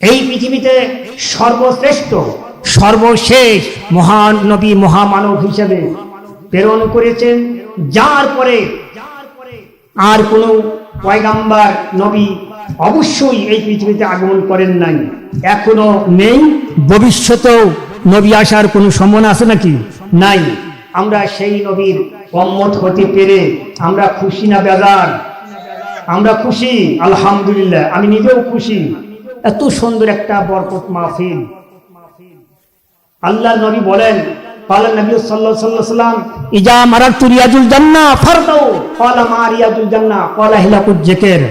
এই পৃথিবীতে সর্বশ্রেষ্ঠ, সর্বশেষ মহান নবী, মহামানব হিসেবে প্রেরণ করেছেন। যার পরে আর কোনো পয়গাম্বার নবী অবশ্যই এই পৃথিবীতে আগমন করেন নাই। এখনও নেই। ভবিষ্যতেও নবী আসার কোনো সম্ভাবনা আছে নাকি? নাই। আমরা সেই নবীর কম্মত হতে পেরে আমরা খুশি না, বেজার? আমরা খুশি, আলহামদুলিল্লাহ। আমি নিজেও খুশি। এত সুন্দর একটা বরকত মাহফিল আল্লাহ নবী বলেন قال النبي صلى الله عليه وسلم اذا مررت رياض الجنه فرضوا قال ما رياض الجنه قال هلاك الذكر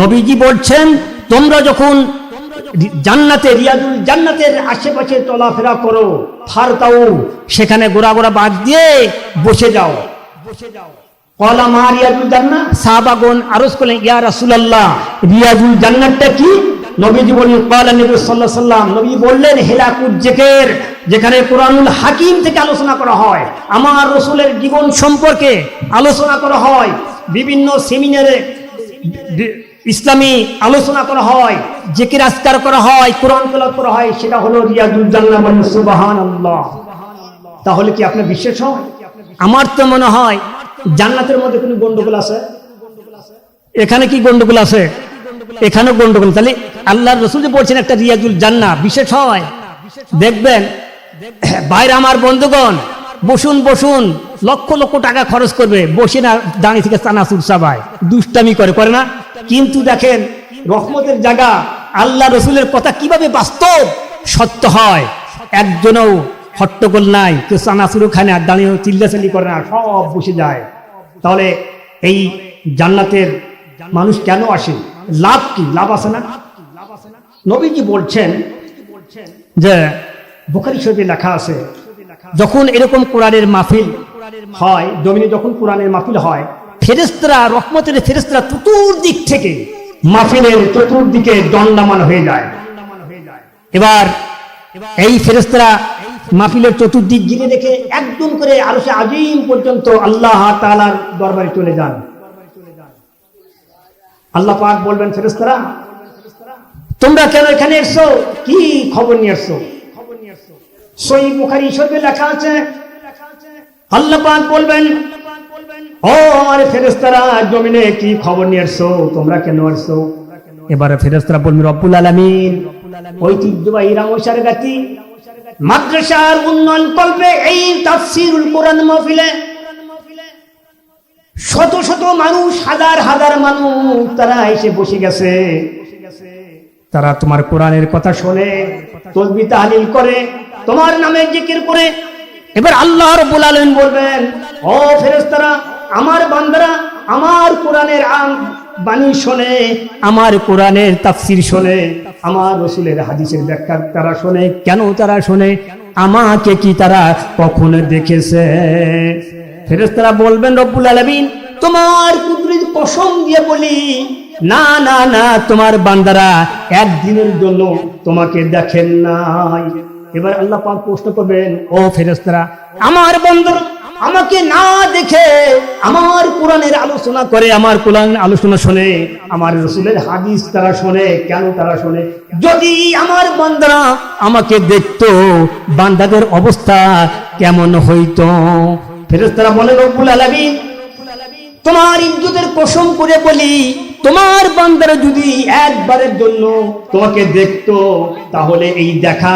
নবীজি বলছেন তোমরা যখন জান্নাতে রিয়াজুল জান্নাতের আশেপাশে চলাফেরা করো ফারতাও সেখানে গোড়া গোড়া বাদ দিয়ে বসে যাও বসে যাও কলা মা রিয়াজুল জান্নাত সাহাবাগণ আরজ করলেন ইয়া রাসূলুল্লাহ রিয়াজুল জান্নাতটা কি নবীজি কলা নবী আলাইহি সাল্লাম নবী বললেন হিলাকুজ জিকির যেখানে কোরআনুল হাকিম থেকে আলোচনা করা হয়, আমার রসুলের জীবন সম্পর্কে আলোচনা করা হয়, বিভিন্ন সেমিনারে ইসলামী আলোচনা করা হয়, জেকির আজকার করা হয়, কোরআন তেলাওয়াত করা হয়, সেটা হলো রিয়াজুল জান্নাহ বলেন তাহলে কি আপনার বিশ্বাস হয় আমার তো মনে হয় জান্নাতের মধ্যে কোনো গন্ডগোল আছে। এখানে কি গন্ডগোল আছে? এখানে গন্ডগোল। তাহলে আল্লাহর রসুল যে বলছেন একটা রিয়াজুল জান্না বিশেষ হয়। দেখবেন, বাইরে আমার বন্ধুগণ, বসুন বসুন, লক্ষ লক্ষ টাকা খরচ করবে, বসে না দাঁড়িয়ে থেকে চানাচুর চাবায়। দুষ্টামি করে করে না? কিন্তু দেখেন, রহমতের জায়গা, আল্লাহ রসুলের কথা কীভাবে বাস্তব? সত্য হয়। একজনও হট্টগোল নাই, কেউ চানাচুরও খায় না, দাঁড়িয়ে চিল্লাচালি করে না, সব বসে যায়। তাহলে এই জান্নাতের মানুষ কেন আসে? লাভ কি? লাভ আছে না? নবীজি বলছেন যে, বুখারি শরীফে লেখা আছে, যখন এরকম কোরআনের মাহফিল হয়, জমিনে যখন কোরআনের মাহফিল হয় ফেরেস্তারা রহমতের ফেরেস্তারা চতুর্দিক থেকে মাহফিলের চতুর্দিকে দণ্ডামান হয়ে যায়। এবার এই ফেরেস্তারা মাহফিলের চতুর্দিক ঘিরে দেখে একদম করে আরও সে আজিম পর্যন্ত আল্লাহ তালার দরবারে চলে যান। আল্লাহ পাক বলবেন ফেরেস্তারা তোমরা কেন এখানে এসছো? কি খবর নিয়ে এসছো? সই বুখারি লেখা আছে, আল্লাহ পাক বলবেন, ও আমার ফেরেস্তারা জমিনে কি খবর নিয়ে এসছো? তোমরা কেন এসছো? এবারে ফেরেস্তারা বলবেন, রব্বুল আলামিন, ঐতিহ্যবাহী রামসার গাতি, মাদ্রাসার উন্নয়ন করবে এই তাফসিরুল কোরআন মাহফিলে শত শত মানুষ, হাজার হাজার মানুষ তারা এসে বসে গেছে। তারা তোমার কোরআনের কথা শোনে, তসবি তাহলিল করে, তোমার নামে জিকির করে। এবার আল্লাহ রব্বুল বলবেন, ও ফেরেশতারা, আমার বান্দারা আমার কোরআনের বাণী শোনে, আমার কোরআনের তাফসির শোনে, আমার রসুলের হাদিসের ব্যাখ্যা তারা শোনে। কেন তারা শোনে? আমাকে কি তারা কখনো দেখেছে? ফেরেশতারা বলবেন, রব্বুল আলামিন, তোমার কুদরত কসম দিয়ে বলি, না না না, তোমার বান্দারা একদিনের জন্য তোমাকে দেখেন নাই। এবার আল্লাহ পাক প্রশ্ন করবেন, ও ফেরেস্তারা আমার বন্ধু আমাকে না দেখে আমার কোরআনের আলোচনা করে, আমার কোরআন আলোচনা শোনে, আমার রসুলের হাদিস তারা শোনে, কেন তারা শোনে? যদি আমার বান্দারা আমাকে দেখতো, বান্দাদের অবস্থা কেমন হইতো? ফেরেশতারা বলে, রব্বুল আলামিন, তোমার ইজ্জতের কসম করে বলি, তোমার বান্দারা যদি একবারের জন্য তোমাকে দেখতো, তাহলে এই দেখা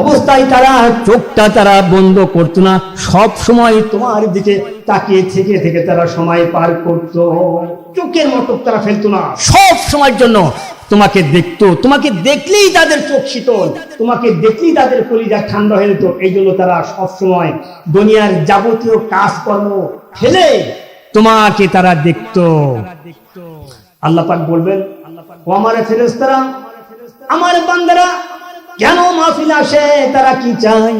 অবস্থায় তারা চোখটা তারা বন্ধ করতো না। সব সময় তোমার দিকে তাকিয়ে থেকে থেকে তারা সময় পার করতো। চোখের মতো তারা ফেলতো না। সব সময়ের জন্য তোমাকে দেখতো। তোমাকে দেখলেই তাদের চোখ শীতল। তোমাকে দেখলেই তাদের কলিজা ঠান্ডা হয়ে যেত। এই জন্য তারা সব সময় দুনিয়ার যাবতীয় কাজকর্ম ফেলে তোমাকে তারা দেখতো। আল্লাহ পাক বলবেন, ও আমার ফেরেশতারা, আমার বান্দারা, কেন মাহফিল আসে? তারা কি চায়?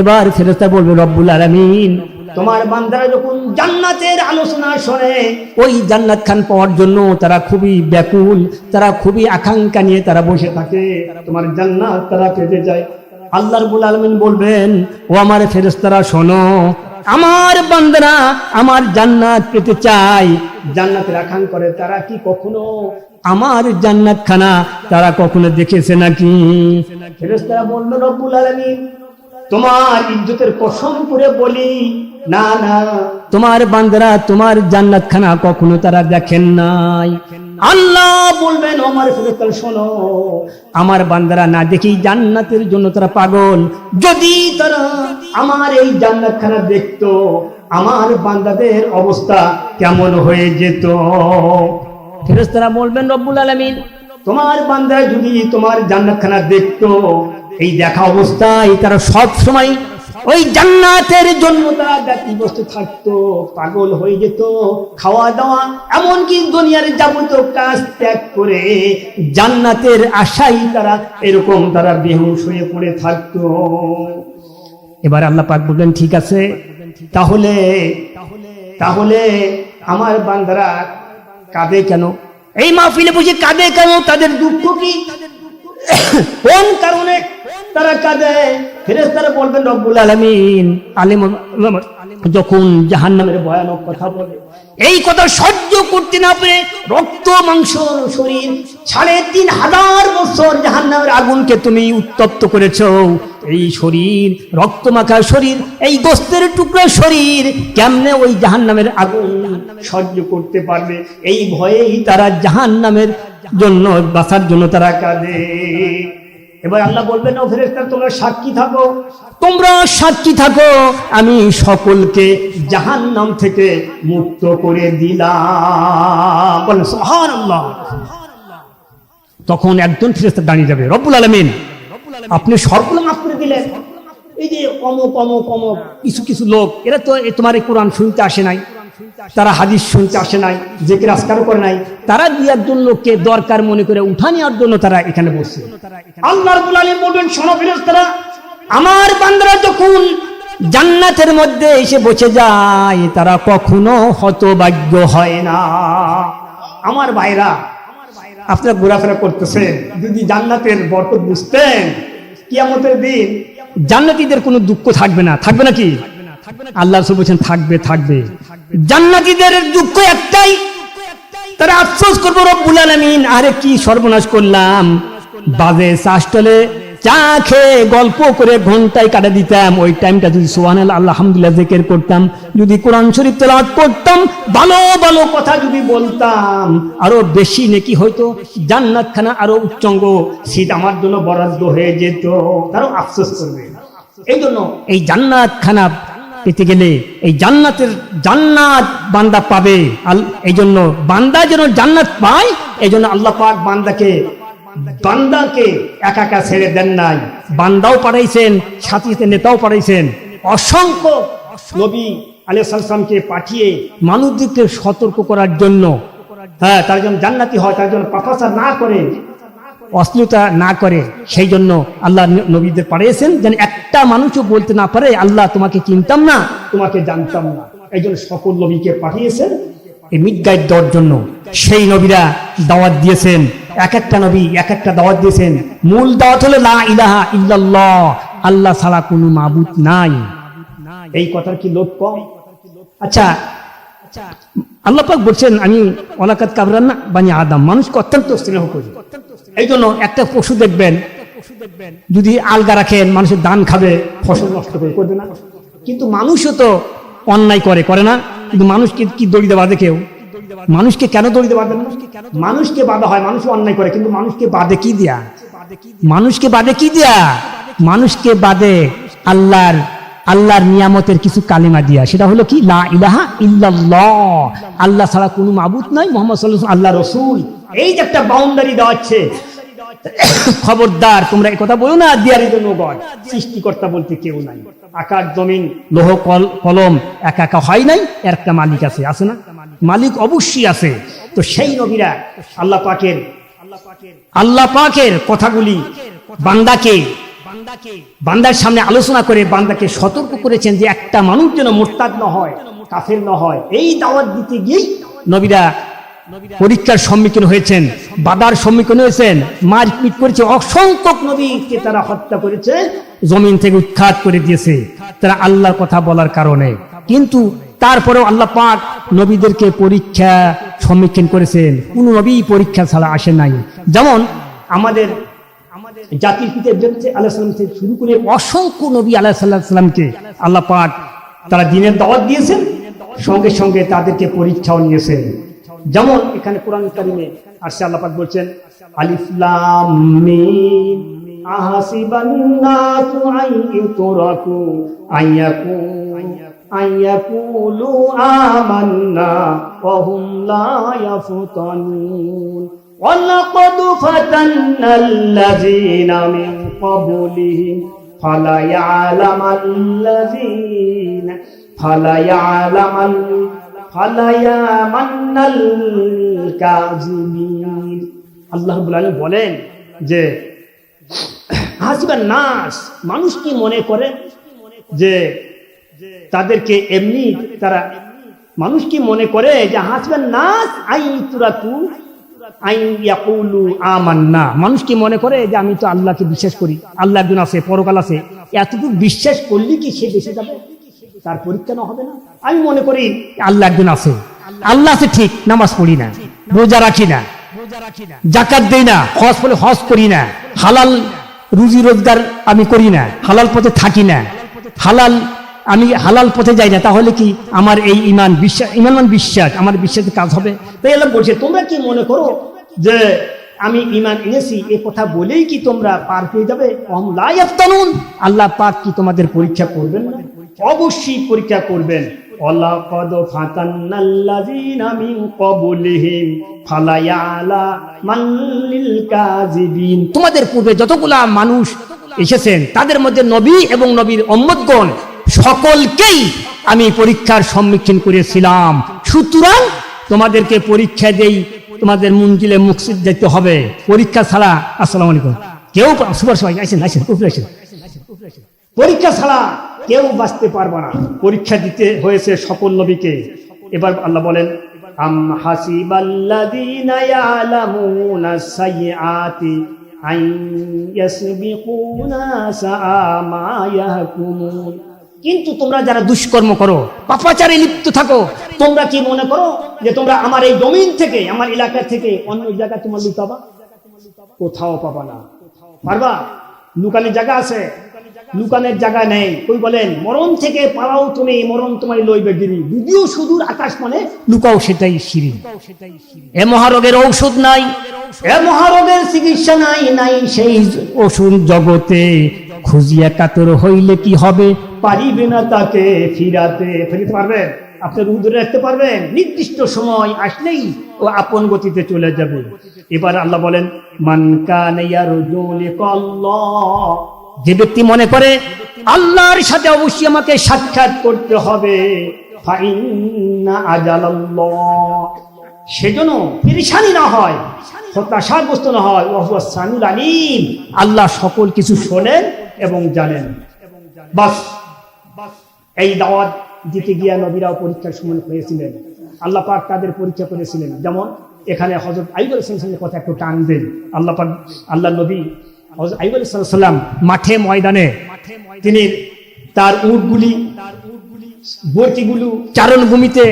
এবার ফেরেশতা বলবে, রব্বুল আলামিন তোমার বান্দারা যখন জান্নাতের আলোচনা শোনে, ওই জান্নাত খান পাওয়ার জন্য তারা খুবই ব্যাকুল, তারা খুবই আকাঙ্ক্ষা নিয়ে তারা বসে থাকে। তোমার জান্নাত তারা পেতে যায় আল্লাহ রব্বুল আলমিন বলবেন, ও আমার ফেরেশতারা, শোনো, আমার বান্দারা আমার জান্নাত পেতে চাই জান্নাতের আকাঙ্ক্ষা করে তারা কি কখনো, আমার জান্নাত খানা তারা কখনো দেখেছে নাকি? ফেরেশতারা বলল, রব্বুল আলামিন, তোমার ইজ্জতের কসম করে বলি না না। তোমার বান্দারা তোমার জান্নাত খানা কখনো তারা দেখেন নাই। আল্লাহ বলবেন আমার ফেরেশতারা শোনো আমার বান্দারা না দেখেই জান্নাতের জন্য তারা পাগল। যদি তারা আমার এই জান্নাত খানা দেখতো আমার বান্দাদের অবস্থা কেমন হয়ে যেত? ফেরেশতারা বলবেন রব্বুল আলামিন। তোমার বান্দা যদি তোমার জান্নাতখানা দেখতো এই দেখা অবস্থায় তারা সব সময় ওই জান্নাতের জন্য তারা ব্যতিব্যস্ত থাকতো, পাগল হয়ে যেত। খাওয়া দাওয়া এমনকি দুনিয়ার যাবতীয় কাজ ত্যাগ করে জান্নাতের আশাই তারা এরকম তারা বেহুশ হয়ে পড়ে থাকতো। এবার আল্লাহ পাক বললেন, ঠিক আছে, তাহলে তাহলে আমার বান্দারা কাঁদে কেন? এই মাহফিলে বসে কাঁদে কেন? তাদের দুঃখ কি? কোন কারণে তারা কাঁদে। ফেরেশতারা বলবেন, রব্বুল আলামিন। আলিম যখন জাহান্নামের ভয়ানক কথা বলে, এই কথা সহ্য করতে না পেরে রক্ত, মাংস, শরীর সাড়ে তিন হাজার বছর জাহান্নামের আগুনকে তুমি উত্তপ্ত করেছ। এই শরীর রক্ত মাখা শরীর, এই গোস্তের টুকরো শরীর কেমনে ওই জাহান্নামের আগুন সহ্য করতে পারবে? এই ভয়েই তারা জাহান্নামের জন্য, বাঁচার জন্য তারা কাঁদে। এবার আল্লাহ বলবেন, ও ফেরেশতা, তোমরা সাক্ষী থাকো। তোমরা সাক্ষী থাকো। আমি সকলকে জাহান্নাম থেকে মুক্ত করে দিলাম। তখন একজন ফেরেশতা দাঁড়িয়ে যাবে, রব্বুল আলামিন, আপনি সর্বগুলো মাফ করে দিলেন। এই যে কম কম কম, কিছু কিছু লোক, এরা তো তোমার এই কোরআন শুনতে আসে নাই। তারা হাদিস শুনতে আসে নাই যে কে রাস্তারও করে নাই। তারা দুই একজন লোককে দরকার মনে করে উঠা নেওয়ার জন্য তারা এখানে বসছে। আল্লাহ বলবেন ফেরেশতারা, আমার বান্দারা যখন জান্নাতের মধ্যে এসে বসে যায়, তারা কখনো হতভাগ্য হয় না। আমার ভাইরা, আপনারা ঘোরাফেরা করতেছেন, যদি জান্নাতের বরকত বুঝতেন, কিয়ামতের দিন জান্নাতীদের কোনো দুঃখ থাকবে না। থাকবে নাকি আল্লাহ বলছেন, থাকবে থাকবে। জান্নাতীদের দুঃখ একটাই, তারা আফসোস করব, রব্বুল আলামিন, আরে কি সর্বনাশ করলাম। বাজে চাষটলে চা খেয়ে গল্প করে ঘন্টায় কাটা দিতাম। ওই টাইমটা যদি সোহান আল্লাহ আলহামদুলিল্লাহ জেকের করতাম, যদি কোরআন শরীফ তেলাওয়াত করতাম, ভালো ভালো কথা যদি বলতাম। আরও বেশি নাকি হয়তো জান্নাত খানা আরও উচ্চঙ্গ শীত আমার জন্য বরাদ্দ হয়ে যেত। তারও আফসোস করবে। এই জন্য এই জান্নাত খানা পেতে গেলে এই জান্নাতের জান্নাত বান্দা পাবে। এই জন্য বান্দা যেন জান্নাত পায় এই জন্য আল্লাহ পাক বান্দাকে বান্দাকে একা একা ছেড়ে দেন নাই। বান্দাও পাঠাইছেন, সাথে সাথে নেতাও পাঠাইছেন। অসংখ্য নবী আলিয়াকে পাঠিয়ে মানুষদেরকে সতর্ক করার জন্য হ্যাঁ তার জন্য জান্নাতি হয়, তার জন্য পাপাচার না করে অশ্লীলতা না করে, সেই জন্য আল্লাহ নবীদের পাঠিয়েছেন যেন একটা মানুষও বলতে না পারে, আল্লাহ তোমাকে চিনতাম না, তোমাকে জানতাম না। এই জন্য সকল নবীকে পাঠিয়েছেন এই মিডগাইড দেওয়ার জন্য। সেই নবীরা দাওয়াত দিয়েছেন, এক একটা নবী এক একটা দাওয়াত দিয়েছেন। মূল দাওয়াত হলো, লা ইলাহা ইল্লাল্লাহ আল্লাহ ছাড়া কোনো মাবুদ নাই। এই কথার কি লোক কম? আচ্ছা আল্লাহ পাক বলছেন, আমি অলাকাত কাবরান না বানি আদাম মানুষকে অত্যন্ত স্নেহ করি। এই জন্য একটা পশু দেখবেন, যদি আলগা রাখেন, মানুষের দান খাবে, ফসল নষ্ট করে, করবে না। কিন্তু মানুষও তো অন্যায় করে করে না। কিন্তু মানুষকে কি দড়িতে বাঁধে কেউ? মানুষকে কেন দড়িতে বাঁধে? মানুষকে বাধা হয় মানুষ অন্যায় করে, কিন্তু মানুষকে বাঁধে কি দিয়া? মানুষকে বাদে কি দিয়া? মানুষকে বাদে আল্লাহর আল্লাহর নিয়ামতের কিছু কালিমা দিয়া। সেটা হলো কি? লা ইলাহা ইল্লাল্লাহ। আল্লাহ ছাড়া কোনো মাবুদ নাই, মোহাম্মদ সাল্লাল্লাহু আল্লাহ রসুল। এই যে একটা বাউন্ডারি দেওয়া হচ্ছে। খবরদার, তোমরা এই কথা বলো না, দিয়ারি জন্য গড। সৃষ্টিকর্তা বলতে কেউ নাই। আকাশ, জমিন, লোহ, কল- কলম, একা একা হয় নাই, এর একটা মালিক আছে আছে না? মালিক অবশ্যই আছে। তো সেই নবীরা আল্লাহ পাকের আল্লাহ পাকের কথাগুলি বান্দাকে বান্দার সামনে আলোচনা করে বান্দাকে সতর্ক করেছেন যে একটা মানুষ যেন মোরতাদ না হয়, কাফের না হয়। এই দাওয়াত দিতে গিয়েই নবীরা পরীক্ষার সম্মুখীন হয়েছেন, বাধার সম্মুখীন হয়েছেন, মারপিট করেছে, অসংখ্য নবীকে তারা হত্যা করেছে, জমিন থেকে উৎখাত করে দিয়েছে। তারা আল্লাহর কথা বলার কারণে। কিন্তু তারপরেও আল্লাহ পাক নবীদেরকে পরীক্ষা সম্মুখীন করেছেন। কোন নবী পরীক্ষা ছাড়া আসেন নাই। যেমন আমাদের জাতির পিতা ইব্রাহিম আলাহ সাল্লাম থেকে শুরু করে অসংখ্য নবী আলাহ সাল্লাহ সাল্লামকে আল্লাহ পাক তারা দিনের দাওয়াত দিয়েছেন, সঙ্গে সঙ্গে তাদেরকে পরীক্ষাও নিয়েছেন। যেমন এখানে কোরআন কারিমে আসছে, আল্লাহ পাক বলছেন, আলিফ লাম মিম ولقد فتنا الذين من قبلهم فليعلم الذين فليعلم ال- فليعلمن الكاذبين আল্লাহ রাব্বুল বলেন যে হাসিবার নাস মানুষ কি মনে করে যে তাদেরকে এমনি তারা মানুষ কি মনে করে যে হাসবেন নাস আই তুরাকু আই ইয়াকুলু আমান্না। মানুষ কি মনে করে যে আমি তো আল্লাহকে বিশ্বাস করি? আল্লাহ একজন আছে, পরকাল আছে। এতটুকু বিশ্বাস করলে কি সে বেঁচে যাবে? তার পরীক্ষা না হবে না? আমি মনে করি আল্লাহ একজন আছে। আল্লাহ আছে ঠিক, নামাজ পড়ি না, রোজা রাখি না জাকাত দেই না, হজ বলে হজ করি না, হালাল রুজি রোজগার আমি করি না, হালাল পথে থাকি না, হালাল আমি হালাল পথে যাই না, তাহলে কি আমার এই ইমান বিশ্বাস ইমান বিশ্বাস, আমার বিশ্বাসে কাজ হবে? তাই এলাম বলছে, তোমরা কি মনে করো যে আমি ইমান এনেছি? এ কথা বলেই কি তোমরা পার পেয়ে যাবে? আল্লাহ পাক কি তোমাদের পরীক্ষা করবেন অবশ্যই পরীক্ষা করবেন। তোমাদের পূর্বে যতগুলা মানুষ এসেছেন, তাদের মধ্যে নবী এবং নবীর উম্মতগণ সকলকেই আমি পরীক্ষার সম্মুখীন করেছিলাম। সুতরাং তোমাদেরকে পরীক্ষা দেই, তোমাদের মঞ্জিলে মুকসিদ যেতে হবে। পরীক্ষা ছাড়া, আসসালামু আলাইকুম। কেউ সুপার সবাই, আইসেন আইসেন, উপরে আইসেন। পরীক্ষা ছাড়া কেউ বাঁচতে পারবে না। পরীক্ষা দিতে হয়েছে সকল নবীকে। এবার আল্লাহ বলেন, আম হাসিবাল্লাযীনা ইয়ালামুনা সাইয়্যাতি আন ইয়াসবিকুনা মা ইয়াহকুমুন। কিন্তু তোমরা যারা দুষ্কর্ম করো, পাপাচারে লিপ্ত থাকো, তোমরা কি মনে করো যে তোমরা আমার এই জমিন থেকে, আমার এলাকা থেকে অন্য জায়গায় তোমার লুকাবা কোথাও পাবা না। পারবা? লুকানের জায়গা আছে? লুকানের জায়গা নেই। কই বলেন, মরণ থেকে পালাও তুমি মরণ তোমার লইবে গিরি। যদিও সুদূর আকাশ মানে লুকাও সেটাই সিঁড়ি। এ মহারোগের ঔষধ নাই, এ মহারোগের চিকিৎসা নাই নাই সেই ওষুধ জগতে খুঁজিয়া কাতর হইলে কি হবে? পারিবে না তাকে ফিরাতে। ফিরিতে পারবেন? আপনি রূপ ধরে রাখতে পারবেন? নির্দিষ্ট সময় আসলেই ও আপন গতিতে চলে যাবে। এবার আল্লাহ বলেন যে ব্যক্তি মনে করে, আল্লাহর সাথে অবশ্যই আমাকে সাক্ষাৎ করতে হবে। সেজন্য পেরেশানি না হয় হতাশাগ্রস্ত না হয়। আলিম। আল্লাহ সকল কিছু শোনেন এবং জানেন। বাস এই দাওয়াত দিতে গিয়া নবীরাও পরীক্ষার সময় হয়েছিলেন আল্লাহ পাক তাদের পরীক্ষা করেছিলেন। যেমন এখানে হজরত আইব আলাইসালামের কথা একটু টান দেন। আল্লাহ পাক, আল্লাহ নবী হজরত আইব আলাইসাল্লাম মাঠে ময়দানে তিনি তার উটগুলি বর্তিগুলো চারণ ভূমিতে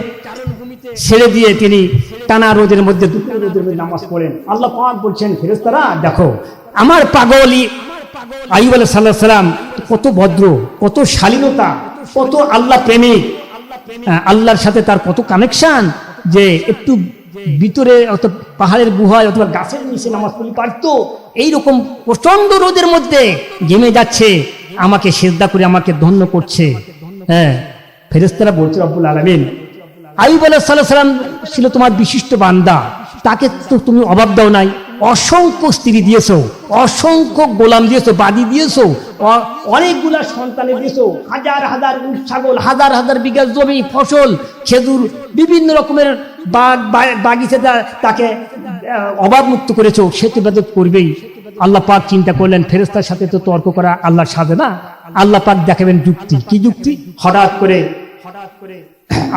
ছেড়ে দিয়ে তিনি টানা রোদের মধ্যে, দুপুর রোদের মধ্যে নামাজ পড়েন। আল্লাহ পাক বলছেন ফেরেস্তারা দেখো, আমার পাগলি আইব আলাহ সাল্লাহ সাল্লাম কত ভদ্র, কত শালীনতা কত আল্লাহ প্রেমিক আল্লাহর সাথে তার কত কানেকশন যে একটু ভিতরে অত পাহাড়ের গুহায় অথবা গাছের নিচে নামাজ পড়লে পারতো। এইরকম প্রচণ্ড রোদের মধ্যে ঘেমে যাচ্ছে, আমাকে সেজদা করে আমাকে ধন্য করছে। হ্যাঁ ফেরেস্তারা বলছে, রব্বুল আলমিন আইব আলাহ সাল্লাহ সাল্লাম ছিল তোমার বিশিষ্ট বান্দা, তাকে তো তুমি অভাব দাও নাই। অসংখ্য স্ত্রী দিয়েছ, অসংখ্য গোলাম দিয়েছ, বাদি দিয়েছ অনেকগুলা সন্তানের দিয়েছ, হাজার হাজার উট, ছাগল, হাজার হাজার বিঘা জমি, ফসল, খেজুর, বিভিন্ন রকমের বাগ বাগিচা তাকে অভাব মুক্ত করেছ, সে তো ইবাদত করবেই। আল্লাহ পাক চিন্তা করলেন ফেরেস্তার সাথে তো তর্ক করা আল্লাহর সাথে না আল্লাহ পাক দেখাবেন যুক্তি। কি যুক্তি? হঠাৎ করে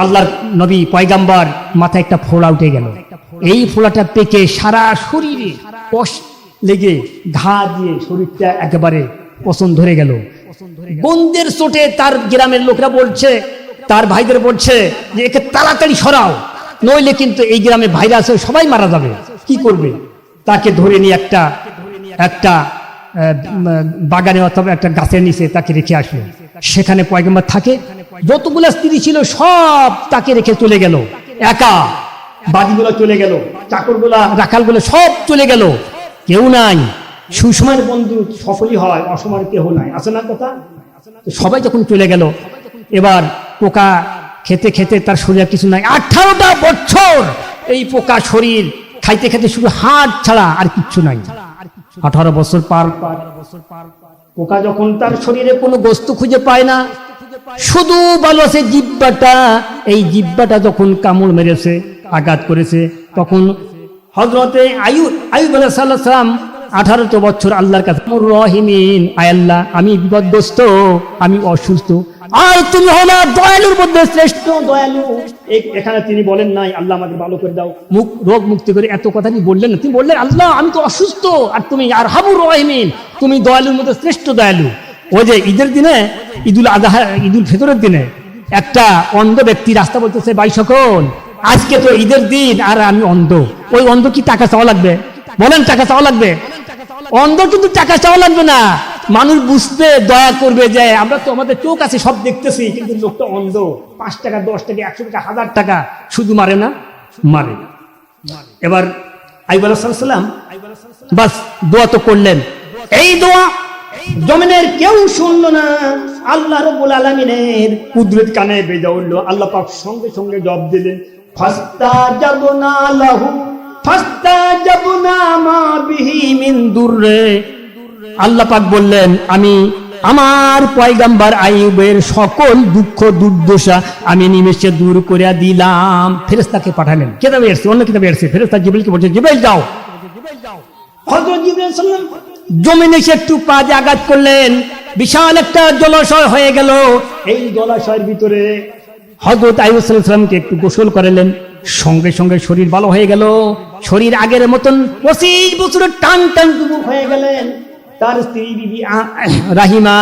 আল্লাহর নবী পয়গাম্বার মাথায় একটা ফোড়া উঠে গেল। এই ফোড়াটা পেকে সারা শরীরে কষ লেগে ঘা দিয়ে শরীরটা একেবারে পছন্দ ধরে গেল। বন্দের চোটে তার গ্রামের লোকরা বলছে, তার ভাইদের বলছে যে, একে তাড়াতাড়ি সরাও, নইলে কিন্তু এই গ্রামে ভাইরাসে সবাই মারা যাবে। কি করবে? তাকে ধরে নিয়ে একটা একটা বাগানে অথবা একটা গাছের নিচে তাকে রেখে আসলো। সেখানে পয়গম্বর থাকে যতগুলো স্ত্রী ছিল, সব তাকে রেখে চলে গেল। একা। বাদিগুলো চলে গেল, চাকরগুলা, রাখালগুলো সব চলে গেল। কেউ নাই। সুসময়ের বন্ধু সফলই হয় অসময়ের কেউ নাই। আছে না কথা? সবাই যখন চলে গেল, এবার পোকা খেতে খেতে তার শরীরে কিছু নাই। আঠারোটা বছর এই পোকা শরীর খাইতে খেতে শুধু হাড় ছাড়া আর কিচ্ছু নাই। আঠারো বছর পার, পোকা যখন তার শরীরে কোনো বস্তু খুঁজে পায় না শুধু ভালো আছে জিব্বাটা, এই জিব্বাটা যখন কামড় মেরেছে, আঘাত করেছে, তখন হজরতে আয়ু, আয়ুব আলাহ সাল্লাম আঠারোটা বছর আল্লাহর কাছে "মোর রহিমিন আয়াল্লাহ আমি বিপদগ্রস্ত, আমি অসুস্থ। আর তুমি হলো দয়ালুর মধ্যে শ্রেষ্ঠ দয়ালু। এখানে তিনি বলেন, নাই, আল্লাহ আমাকে ভালো করে দাও। মুখ, রোগ মুক্তি করে এত কথা তিনি বললেন না। তিনি বললেন, আল্লাহ, আমি তো অসুস্থ, আর তুমি, আর হাবুর রহিমিন, তুমি দয়ালুর মধ্যে শ্রেষ্ঠ দয়ালু। ওই যে ঈদের দিনে, ঈদুল আজহা, ঈদুল ফিতরের দিনে একটা অন্ধ ব্যক্তি রাস্তা বলতেছে, ভাই সকল, আজকে তো ঈদের দিন, আর আমি অন্ধ। ওই অন্ধ কি টাকা চাওয়া লাগবে? বলেন, টাকা চাওয়া লাগবে? অন্ধ কিন্তু টাকা চাওয়া লাগবে না। মানুষ বুঝতে দয়া করবে যে, আমরা তো আমাদের চোখ আছে, সব দেখতেছি, কিন্তু লোকটা অন্ধ। পাঁচ টাকা, দশ টাকা, একশো টাকা, হাজার টাকা, শুধু মারে না? মারে। এবার আইব সাল্লাম, বাস, দোয়া তো করলেন। এই দোয়া জমিনের কেউ শুনলো না। আল্লাহ রব্বুল আলমিনের কুদরত কানে বেজা উঠল। আল্লাহ পাক সঙ্গে সঙ্গে জব দিলেন, ফাস্তা যাব না লাহু, ফাস্তা যাব না মা বিহি মিন আল্লাহ পাক বললেন, আমি আমার পয়গাম্বার আইয়ুবের সকল দুঃখ দুর্দশা আমি নিমেষে দূর করে দিলাম। ফেরেস্তাকে পাঠালেন। কেতাবে এসছে? অন্য কিতাবে এসছে। ফেরেস্তা জিবরিলকে বলছে, জিবরিল যাও। হযরত জিবরাইল সাল্লাম জমিনে এসে একটু পা আঘাত করলেন। বিশাল একটা জলাশয় হয়ে গেল। এই জলাশয়ের ভিতরে হযরত আইয়ুব সাল্লামকে একটু গোসল করালেন। সঙ্গে সঙ্গে শরীর ভালো হয়ে গেল। শরীর আগের মতন পঁচিশ বছরের টান টান হয়ে গেলেন। তার স্ত্রী বিবি রাহিমা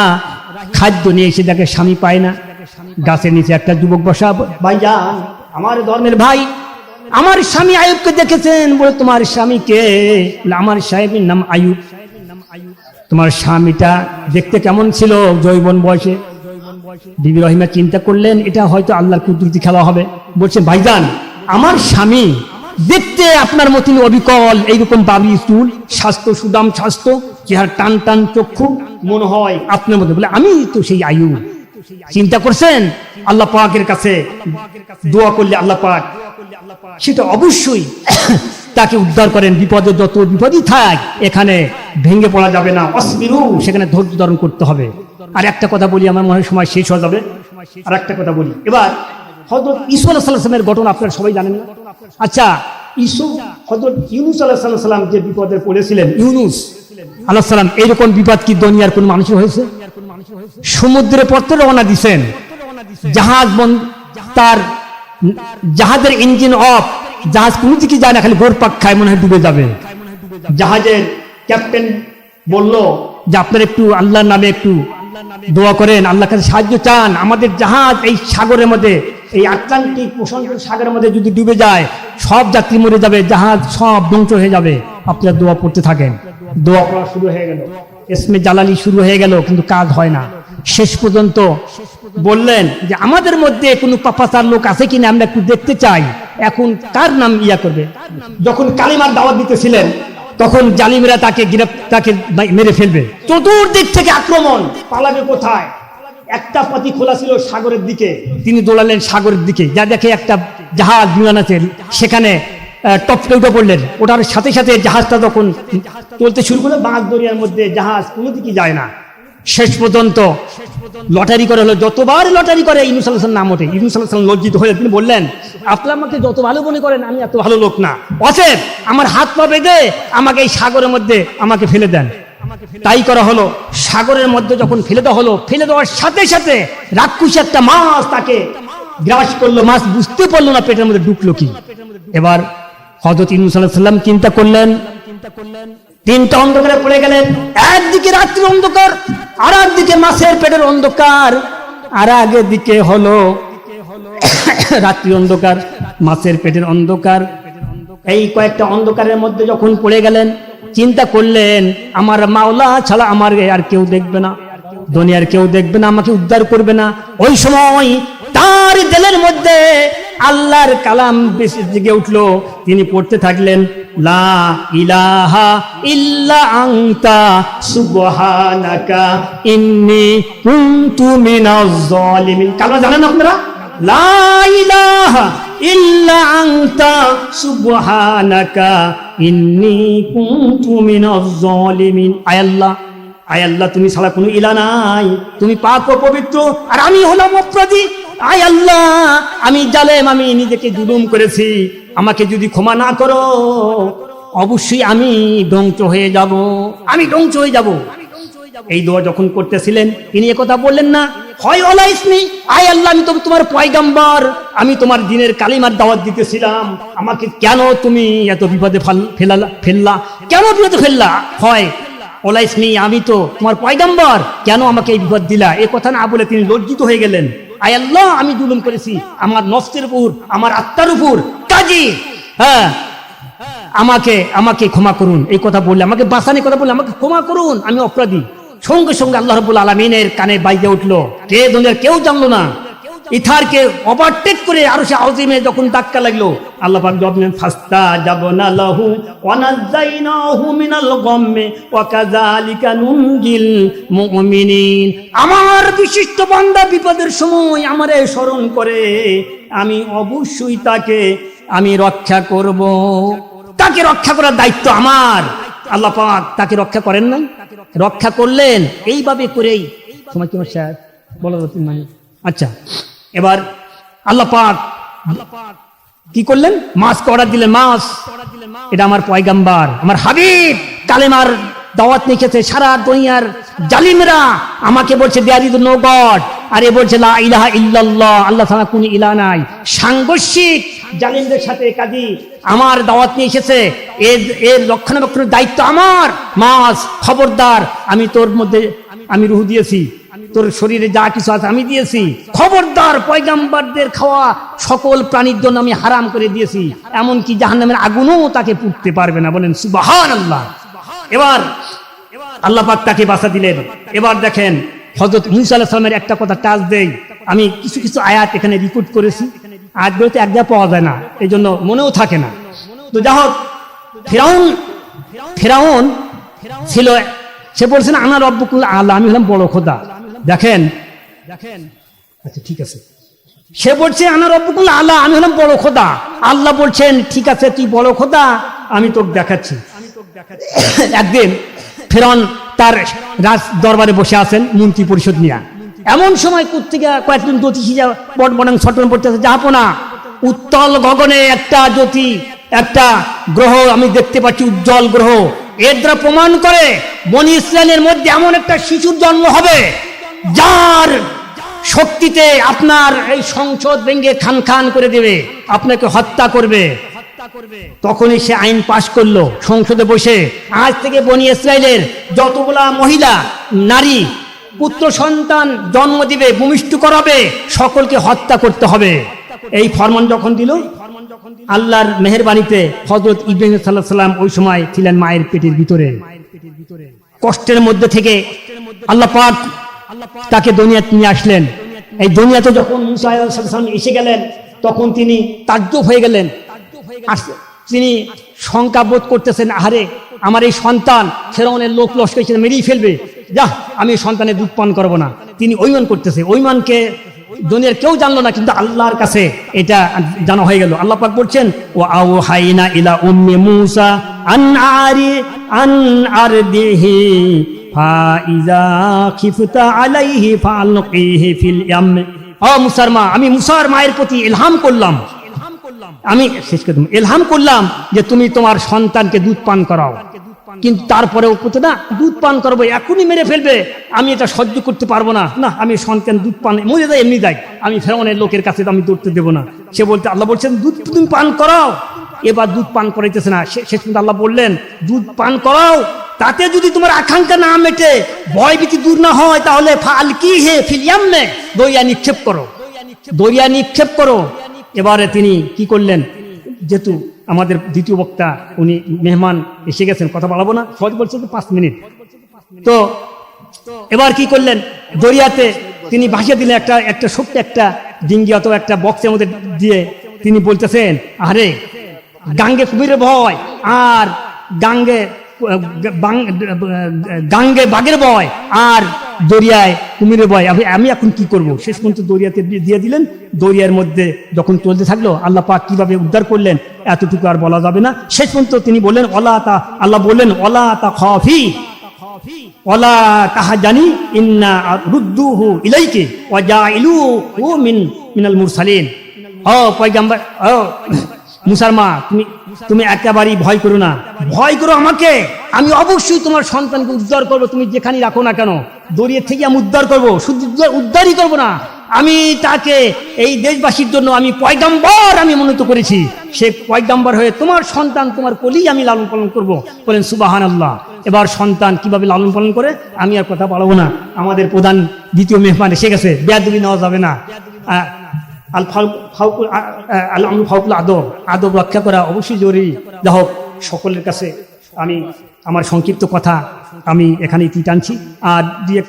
খাদ্য নিয়ে এসে দেখে স্বামী পায় না। গাছের নিচে একটা যুবক বসা ভাইজান আমার ধর্মের ভাই, আমার স্বামী আয়ুবকে দেখেছেন? বলে, তোমার স্বামীকে আমার সাহেবের নাম আয়ুব তোমার স্বামীটা দেখতে কেমন ছিল জৈবন বয়সে? বিবি রহিমা চিন্তা করলেন, এটা হয়তো আল্লাহর কুদরতি খেলা হবে। বলছে, ভাইজান, আমার স্বামী দেখতে আপনার মতন অবিকল, এইরকম বাবি চুল, স্বাস্থ্য সুদাম স্বাস্থ্য, চেহারা টান টান চক্ষু, মনে হয় আপনার মধ্যে বলে, আমি তো সেই আয়ু। চিন্তা করছেন? আল্লাহ পাকের কাছে দোয়া করলে আল্লাহ পাক। সেটা অবশ্যই তাকে উদ্ধার করেন, বিপদে যত বিপদই থাক, এখানে ভেঙে পড়া যাবে না। অসবিরু, সেখানে ধৈর্য ধারণ করতে হবে। আর একটা কথা বলি, আমার মনে হয় সময় শেষ হয়ে যাবে। আর একটা কথা বলি, এবার হজরত ইসু আল্লাহ সাল্লামের ঘটনা আপনারা সবাই জানেন না? আচ্ছা ইসু হজরত ইউনুস আল্লাহ সাল্লাহ যে বিপদে পড়েছিলেন, ইউনুস আল্লাহ সাল্লাম এইরকম বিপদ কি দুনিয়ার কোন মানুষের হয়েছে? সমুদ্রে পড়তে রওনা দিছেন। জাহাজ বন্ধ তার জাহাজের ইঞ্জিন অফ জাহাজ কোনো দিকে যায় না, খালি গোর পাক খায়, মনে হয় ডুবে যাবে। জাহাজের ক্যাপ্টেন বলল যে, আপনার একটু আল্লাহর নামে একটু দোয়া করেন আল্লাহ কাছে সাহায্য চান। আমাদের জাহাজ এই সাগরের মধ্যে, এই আটলান্টিক প্রশান্ত সাগরের মধ্যে যদি ডুবে যায়, সব যাত্রী মরে যাবে, জাহাজ সব ধ্বংস হয়ে যাবে। আপনারা দোয়া পড়তে থাকেন। দোয়া পড়া শুরু হয়ে গেল। এসমে জ্বালালি শুরু হয়ে গেল, কিন্তু কাজ হয় না। শেষ পর্যন্ত বললেন যে, আমাদের মধ্যে কোনো পাপাচার লোক আছে কিনা আমরা একটু দেখতে চাই। এখন কার নাম ইয়া করবে? যখন কালিমার দাওয়াত দিতেছিলেন, তখন জালিমরা তাকে তাকে মেরে ফেলবে। চতুর্দিক থেকে আক্রমণ। পালাবে কোথায়? একটা পাতি খোলা ছিল সাগরের দিকে। তিনি দৌড়ালেন সাগরের দিকে। যা দেখে একটা জাহাজ বিমান আছে, সেখানে টপকে উঠে পড়লেন। ওটার সাথে সাথে জাহাজটা তখন চলতে শুরু করল। বাঁধ দরিয়ার মধ্যে জাহাজ কোনো দিকে যায় না। শেষ পর্যন্ত লটারি করে হলো, যতবার লটারি করে আল্লাহ নাম ওঠে। আল্লাহ লজ্জিত হয়ে তিনি বললেন, আপনি আমাকে যত ভালো মনে করেন, আমি এত ভালো লোক না। অচেত আমার হাত পা বেঁধে আমাকে এই সাগরের মধ্যে আমাকে ফেলে দেন। তাই করা হলো। সাগরের মধ্যে যখন ফেলে দেওয়া হলো, ফেলে দেওয়ার সাথে সাথে রাক্ষুসী একটা মাছ তাকে গ্রাস করল। মাছ বুঝতে পারল না পেটের মধ্যে ঢুকলো কি। এবার হজরত ইনুস আল্লাহ সাল্লাম চিন্তা করলেন তিনটা অন্ধকারে পড়ে গেলেন। একদিকে রাত্রির অন্ধকার আর একদিকে মাছের পেটের অন্ধকার। আর আগের দিকে হলো রাত্রি অন্ধকার, মাছের পেটের অন্ধকার। এই কয়েকটা অন্ধকারের মধ্যে যখন পড়ে গেলেন, চিন্তা করলেন, আমার মাওলা ছাড়া আমার আর কেউ দেখবে না, দুনিয়ার কেউ দেখবে না, আমাকে উদ্ধার করবে না। ওই সময় তার দিলের মধ্যে আল্লাহর কালাম বেশি জেগে উঠল। তিনি পড়তে থাকলেন, লা ইলাহা ইল্লা সুবহানাকা ইন্নী জানেন লা ইলাহা ইল্লা সুবহানাকা ইন্নী তুমি ছাড়া কোনো ইলা নাই। তুমি পাক পবিত্র, আর আমি হলাম অপরাধী। আয় আল্লাহ, আমি জালেম, আমি নিজেকে জুলুম করেছি। আমাকে যদি ক্ষমা না করো, অবশ্যই আমি ধ্বংস হয়ে যাব। আমি ধ্বংস হয়ে যাব। এই দোয়া যখন করতেছিলেন, তিনি কথা বললেন না, হয় অলাইসনি আয় আল্লাহ, আমি তো তোমার পয়গাম্বার, আমি তোমার দিনের কালিমার দাওয়াত দিতেছিলাম। আমাকে কেন তুমি এত বিপদে ফাল- ফেলালা? কেন বিপদে ফেললা? হয় ওলাইসনি আমি তো তোমার পয়গাম্বর, কেন আমাকে এই বিপদ দিলা? এ কথা না বলে তিনি লজ্জিত হয়ে গেলেন। আল্লাহ, আমি জুলুম করেছি। আমার নষ্টের উপর, আমার আত্মার উপর। কাজী হ্যাঁ। আমাকে আমাকে ক্ষমা করুন। এই কথা বললে, আমাকে বাসানি কথা বললে, আমাকে ক্ষমা করুন। আমি অপরাধী। সঙ্গে সঙ্গে আল্লাহ রবুল আলমিনের কানে বাইজে উঠল। কে দুনিয়ার কেউ জানলো না। ইথারকে ওভারটেক করে আরও সে আউজিমে যখন ধাক্কা লাগল, আল্লাহ পাক জবাব দিলেন ফাস্তা যাবনা লাহু ওয়ানাজাইনাহু মিনাল গাম্মে ওয়া কাযালিকা নুনজিল মুমিনিন। আমার বিশিষ্ট বান্দা বিপদের সময় আমারে স্মরণ করে, আমি অবশ্যই তাকে, আমি রক্ষা করব। তাকে রক্ষা করার দায়িত্ব আমার। আল্লাহ পাক তাকে রক্ষা করেন না রক্ষা করলেন। এইভাবে করেই। তোমার স্যার বলো তো মানে আচ্ছা। এবার আল্লাহ পাক কি করলেন? মাছ অর্ডার দিলেন মাছ। এটা আমার পয়গাম্বার আমার হাবিব। কালেমার দাওয়াত নিখেছে সারা দুনিয়ার জালিমরা। আমাকে বলছে দেয়ার ইজ নো গড আর এ বলছে লা ইলাহা ইল্লাল্লাহ। আল্লাহ ছাড়া কোন ইলা নাই। সাংঘর্ষিক জালিমদের সাথে কাজী আমার দাওয়াত নিয়ে এসেছে। এর এর রক্ষণাবেক্ষণের দায়িত্ব আমার। মাছ খবরদার, আমি তোর মধ্যে আমি রুহু দিয়েছি। তোর শরীরে যা কিছু আছে আমি দিয়েছি। খবরদার, পয়গাম্বারদের খাওয়া সকল প্রাণীর জন্য আমি হারাম করে দিয়েছি। এমনকি জাহান্নামের আগুনও তাকে পুড়তে পারবে না। বলেন সুবাহান আল্লাহ এবার আল্লাহ পাক তাকে বাসা দিলেন। এবার দেখেন হজরত মুসা আল্লাহ সালামের একটা কথা টাচ দেই। আমি কিছু কিছু আয়াত এখানে রিপোর্ট করেছি। আয়াতগুলোতে এক জায়গায় পাওয়া যায় না এই জন্য মনেও থাকে না। তো যা হোক, ফেরাউন ফেরাউন ছিল, সে বলছেন আনা রব্বকুল আল্লাহ আমি হলাম বড় খোদা। দেখেন দেখেন আচ্ছা ঠিক আছে। সে বলছে, আনা রব্বকুল আল্লাহ আমি হলাম বড় খোদা। আল্লাহ বলছেন, ঠিক আছে, তুই বড় খোদা, আমি তোকে দেখাচ্ছি। একদিন ফেরন তার রাজ দরবারে বসে আছেন মন্ত্রী পরিষদ নিয়ে। এমন সময় কুত্তিকা কয়েকজন জ্যোতিষী যা বট বনাং ছটন পড়তেছে যাব না উত্তল গগনে একটা জ্যোতি, একটা গ্রহ আমি দেখতে পাচ্ছি, উজ্জ্বল গ্রহ। এর দ্বারা প্রমাণ করে বনি ইসরায়েলের মধ্যে এমন একটা শিশুর জন্ম হবে, যার শক্তিতে আপনার এই সংসদ ভেঙ্গে খান খান করে দেবে, আপনাকে হত্যা করবে। তখনই সে আইন পাশ করল সংসদে বসে। আজ থেকে বনি ইসরায়েলের যতগুলা মহিলা, নারী পুত্র সন্তান জন্ম দিবে, ভূমিষ্ঠ করাবে, সকলকে হত্যা করতে হবে। এই ফরমান যখন দিল, আল্লাহর মেহরবানিতে হজরত ইব্রাহিম ওই সময় ছিলেন মায়ের পেটের ভিতরে। কষ্টের মধ্যে থেকে আল্লাহ পাক তাকে দুনিয়াতে নিয়ে আসলেন। এই দুনিয়াতে যখন মুসা এসে গেলেন, তখন তিনি তাজ্জব হয়ে গেলেন। তিনি শঙ্কা বোধ করতেছেন, আহারে, আমার এই সন্তান ফেরাউনের লোক লস্কর মেরেই ফেলবে। যা আমি সন্তানের দুধ পান করব না। তিনি ঐমান করতেছে। ঐমানকে দুনিয়ার কেউ জানলো না, কিন্তু আল্লাহর কাছে এটা জানা হয়ে গেল। আল্লাহ পাক বলছেন ও আও হাইনা ইলা উম্মে মুসা আন আরি আন আরদিহি ফাইজা খিফতা আলাইহি ফালকিহি ফিল ইয়াম। ও মুসার মা, আমি মুসার মায়ের প্রতি ইলহাম করলাম। আমি, শেষ করে দেব। এলহাম করলাম যে তুমি তোমার সন্তানকে দুধ পান করাও। কিন্তু তারপরেও কত না দুধ পান করব এখনই মেরে ফেলবে। আমি এটা সহ্য করতে পারব না। না আমি সন্তান দুধ পান মরে যায় এমনি দেয় আমি ফেরাউনের লোকের কাছে আমি দৌড়তে দেবো না। সে বলতে আল্লাহ বলছেন দুধ তুমি পান করাও। এবার দুধ পান করাইতেছে না। সে- শেষ পর্যন্ত আল্লাহ বললেন দুধ পান করাও? তাতে যদি তোমার আকাঙ্ক্ষা না মেটে ভয় ভীতি দূর না হয় তাহলে ফাল কি হে ফিলিয়াম দইয়া নিক্ষেপ করো। দরিয়া নিক্ষেপ করো। এবারে তিনি কি করলেন? যেহেতু আমাদের দ্বিতীয় বক্তা, উনি মেহমান এসে গেছেন, কথা বলাবো না। সহজ বলছে তো পাঁচ মিনিট। তো এবার কি করলেন? দরিয়াতে তিনি ভাসিয়ে দিলেন একটা একটা ছোট্ট একটা ডিঙ্গি অথবা একটা বক্সের মধ্যে দিয়ে তিনি বলতেছেন আরে গাঙ্গে কুমিরের ভয়, আর গাঙ্গে গাঙ্গে বাঘের বয় আর দরিয়ায় কুমিরের বয় আমি- এখন কি করব? শেষ পর্যন্ত দরিয়াতে দিয়ে- দিলেন। দরিয়ার মধ্যে যখন চলতে থাকল, আল্লাহ পাক কীভাবে উদ্ধার করলেন, এতটুকু আর বলা যাবে না। শেষ পর্যন্ত তিনি বললেন অলা তা আল্লাহ বললেন, ওলা তা খফি, ওলা তাহা জানি, ইন্না ইলাইকে মুসারমা তুমি তুমি একেবারেই ভয় করো না। ভয় করো আমাকে? আমি অবশ্যই তোমার সন্তানকে উদ্ধার করব। তুমি যেখানে রাখো না কেন দরিয়ে থেকে আমি উদ্ধার করব। শুধু উদ্ধারই করব না। আমি তাকে এই দেশবাসীর জন্য আমি পয়গাম্বর আমি মনোনীত করেছি। সে পয়গাম্বর হয়ে তোমার সন্তান তোমার কলি আমি লালন পালন করব। বলেন সুবাহান আল্লাহ এবার সন্তান কীভাবে লালন পালন করে? আমি আর কথা বলব না। আমাদের প্রধান দ্বিতীয় মেহমান এসে গেছে। বেয়াদবি নেওয়া যাবে না। আহ, ফাউকুল আল ফাউকুল আদব। আদব রক্ষা করা অবশ্যই জরুরি। যা হোক, সকলের কাছে আমি, আমার সংক্ষিপ্ত কথা আমি এখানে ইতি টানছি। আর দিয়ে